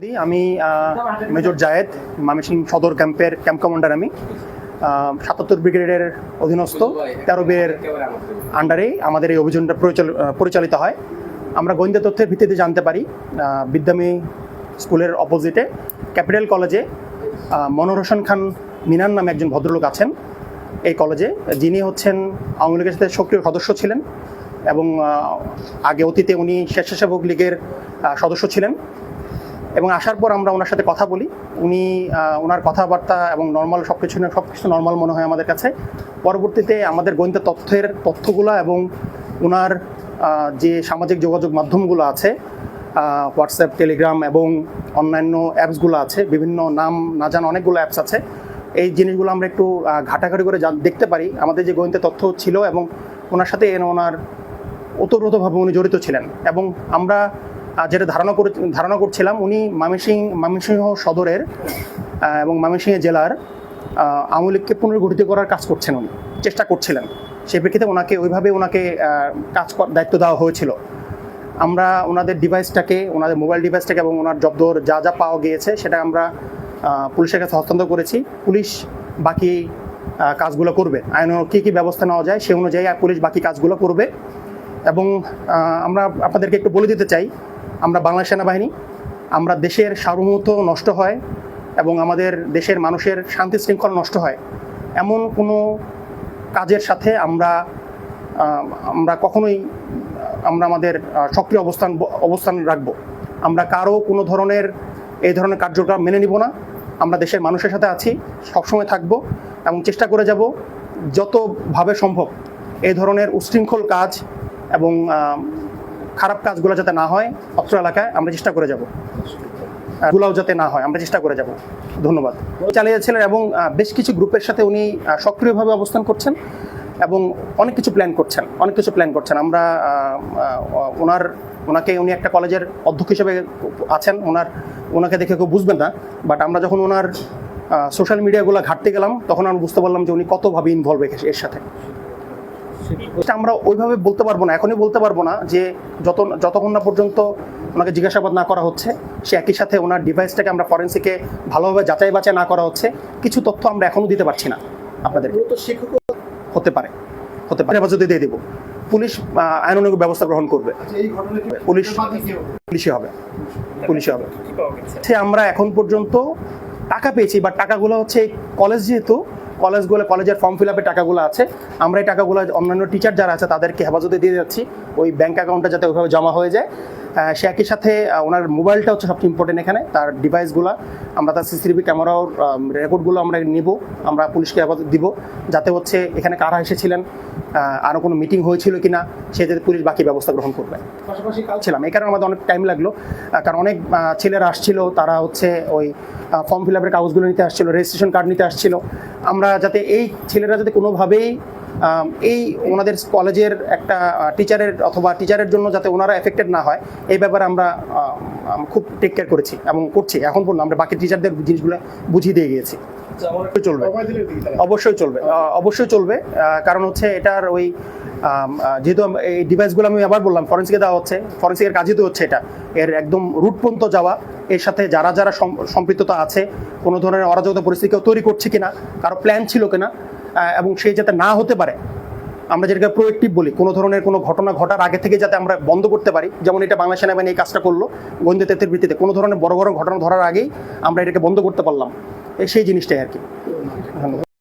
আমি মেজর জায়েদ, মামিসিং সদর ক্যাম্পের, ক্যাম্প কমান্ডার আমি। সাতাত্তর ব্রিগেডের অধীনস্থ, তেরো বিয়ের আন্ডারে আমাদের এই অভিযানটা পরিচাল- পরিচালিত হয়। আমরা গোয়েন্দা তথ্যের ভিত্তিতে জানতে পারি বিদ্যামী স্কুলের অপোজিটে, ক্যাপিটাল কলেজে মনোহর খান মিনান নামে একজন ভদ্রলোক আছেন এই কলেজে। যিনি হচ্ছেন আওয়ামী লীগের সাথে সক্রিয় সদস্য ছিলেন এবং আগে অতীতে উনি স্বেচ্ছাসেবক লীগের সদস্য ছিলেন। এবং আসার পর আমরা ওনার সাথে কথা বলি। উনি ওনার কথাবার্তা এবং নর্মাল সব কিছু সব কিছু নর্মাল মনে হয় আমাদের কাছে। পরবর্তীতে আমাদের গোয়েন্দা তথ্যের তথ্যগুলো এবং ওনার যে সামাজিক যোগাযোগ মাধ্যমগুলো আছে হোয়াটসঅ্যাপ টেলিগ্রাম এবং অন্যান্য অ্যাপসগুলো আছে, বিভিন্ন নাম না জানা অনেকগুলো অ্যাপস আছে। এই জিনিসগুলো আমরা একটু ঘাটাঘাটি করে দেখতে পারি। আমাদের যে গোয়েন্দা তথ্য ছিল এবং ওনার সাথে ওনার ওতপ্রোতভাবে উনি জড়িত ছিলেন। এবং আমরা যেটা ধারণা করে ধারণা করছিলাম, উনি মামিসিং মামিসিংহ সদরের এবং ময়মনসিংহ জেলার আওয়ামী লীগকে পুনর্গঠিত করার কাজ করছেন উনি, চেষ্টা করছিলেন। সেই প্রেক্ষিতে ওনাকে ওইভাবে ওনাকে কাজ দায়িত্ব দেওয়া হয়েছিল। আমরা ওনাদের ডিভাইসটাকে, ওনাদের মোবাইল ডিভাইসটাকে এবং ওনার জব্দর যা যা পাওয়া গিয়েছে, সেটা আমরা পুলিশের কাছে হস্তান্তর করেছি। পুলিশ বাকি কাজগুলো করবে। আইন কী কী ব্যবস্থা নেওয়া যায় সে অনুযায়ী পুলিশ বাকি কাজগুলো করবে। এবং আমরা আপনাদেরকে একটু বলে দিতে চাই আমরা বাংলা সেনাবাহিনী, আমরা দেশের সার্বভৌমত্ব নষ্ট হয় এবং আমাদের দেশের মানুষের শান্তি শৃঙ্খলা নষ্ট হয়। এমন কোনো কাজের সাথে আমরা আমরা কখনোই, আমরা আমাদের সক্রিয় অবস্থান অবস্থান রাখব। আমরা কারও কোনো ধরনের, এই ধরনের কার্যক্রম মেনে নিব না। আমরা দেশের মানুষের সাথে আছি, সবসময় থাকব এবং চেষ্টা করে যাব যতভাবে সম্ভব এই ধরনের উশৃঙ্খল কাজ এবং খারাপ কাজগুলো যাতে না হয়, অত্র এলাকায় আমরা চেষ্টা করে যাব। গুলাও যাতে না হয়, আমরা চেষ্টা করে যাব। ধন্যবাদ। চালিয়ে যাচ্ছিলেন এবং বেশ কিছু গ্রুপের সাথে উনি সক্রিয়ভাবে অবস্থান করছেন এবং অনেক কিছু প্ল্যান করছেন, অনেক কিছু প্ল্যান করছেন। আমরা ওনার, ওনাকে উনি একটা কলেজের অধ্যক্ষ হিসেবে আছেন, ওনার, ওনাকে দেখে কেউ বুঝবেন না বাট আমরা যখন ওনার সোশ্যাল মিডিয়াগুলো ঘাটতে গেলাম, তখন আমরা বুঝতে পারলাম যে উনি কতভাবে ইনভলভ এর সাথে। আমরা ওইভাবে বলতে পারব না এখনই বলতে পারব না যে যত যতক্ষণ না পর্যন্ত ওনাকে জিজ্ঞাসাবাদ না করা হচ্ছে সে একই সাথে ওনার ডিভাইসটাকে আমরা ফরেন্সিকে ভালোভাবে যাচাই বাছাই না করা হচ্ছে কিছু তথ্য আমরা এখনও দিতে পারছি না আপনাদের। হতে পারে হতে পারে। যদি দিয়ে দিব পুলিশ আইনানুগ ব্যবস্থা গ্রহণ করবে। কি পুলিশ পুলিশে হবে? পুলিশে হবে। সে আমরা এখন পর্যন্ত টাকা পেয়েছি বা টাকাগুলো হচ্ছে কলেজ যেহেতু কলেজগুলো কলেজের ফর্ম ফিল আপের টাকাগুলো আছে। আমরা এই টাকাগুলো অন্যান্য টিচার যারা আছে, তাদেরকে হেফাজতে দিয়ে যাচ্ছি। ওই ব্যাঙ্ক অ্যাকাউন্টটা যাতে ওইভাবে জমা হয়ে যায়। সে একই সাথে ওনার মোবাইলটা হচ্ছে সবচেয়ে ইম্পর্টেন্ট এখানে। তার ডিভাইসগুলো আমরা তার সিসিটিভি ক্যামেরাও রেকর্ডগুলো আমরা নিব, আমরা পুলিশকে দিব, যাতে হচ্ছে এখানে কারা এসেছিলেন আরও কোনো মিটিং হয়েছিল কি না সে যাতে পুলিশ বাকি ব্যবস্থা গ্রহণ করবে। পাশাপাশি কাল ছিলাম, এই কারণে আমাদের অনেক টাইম লাগল কারণ অনেক ছেলেরা আসছিল, তারা হচ্ছে ওই ফর্ম ফিল আপের কাগজগুলো নিতে আসছিল রেজিস্ট্রেশন কার্ড নিতে আসছিল। আমরা যাতে এই ছেলেরা যাতে কোনোভাবেই এই ওনাদের কলেজের একটা টিচারের অথবা টিচারের জন্য যাতে ওনারা এফেক্টেড না হয় এই ব্যাপারে আমরা খুব টেক কেয়ার করেছি এবং করছি। এখন পর্যন্ত আমরা বাকি টিচারদের জিনিসগুলো বুঝিয়ে দিয়ে গিয়েছি। চলবে। অবশ্যই চলবে। অবশ্যই চলবে। কারণ হচ্ছে এটার ওই যেহেতু এই ডিভাইসগুলো আমি আবার বললাম ফরেন্সিকে দেওয়া হচ্ছে ফরেন্সিকের কাজই তো হচ্ছে এটা। এর একদম রুট পর্যন্ত যাওয়া এর সাথে যারা যারা সম্পৃক্ততা আছে কোনো ধরনের অরাজকতা পরিস্থিতি কেউ তৈরি করছে কিনা কারও প্ল্যান ছিল কিনা এবং সে যাতে না হতে পারে, আমরা যেটাকে প্রোয়েক্টিভ বলি, কোনো ধরনের কোনো ঘটনা ঘটার আগে থেকে যাতে আমরা বন্ধ করতে পারি, যেমন এটা বাংলা সেনাবাহিনী এই কাজটা করল, গোয়েন্দা তথ্যের ভিত্তিতে, কোনো ধরনের বড় বড় ঘটনা ধরার আগেই আমরা এটাকে বন্ধ করতে পারলাম। সেই জিনিসটাই আর কি।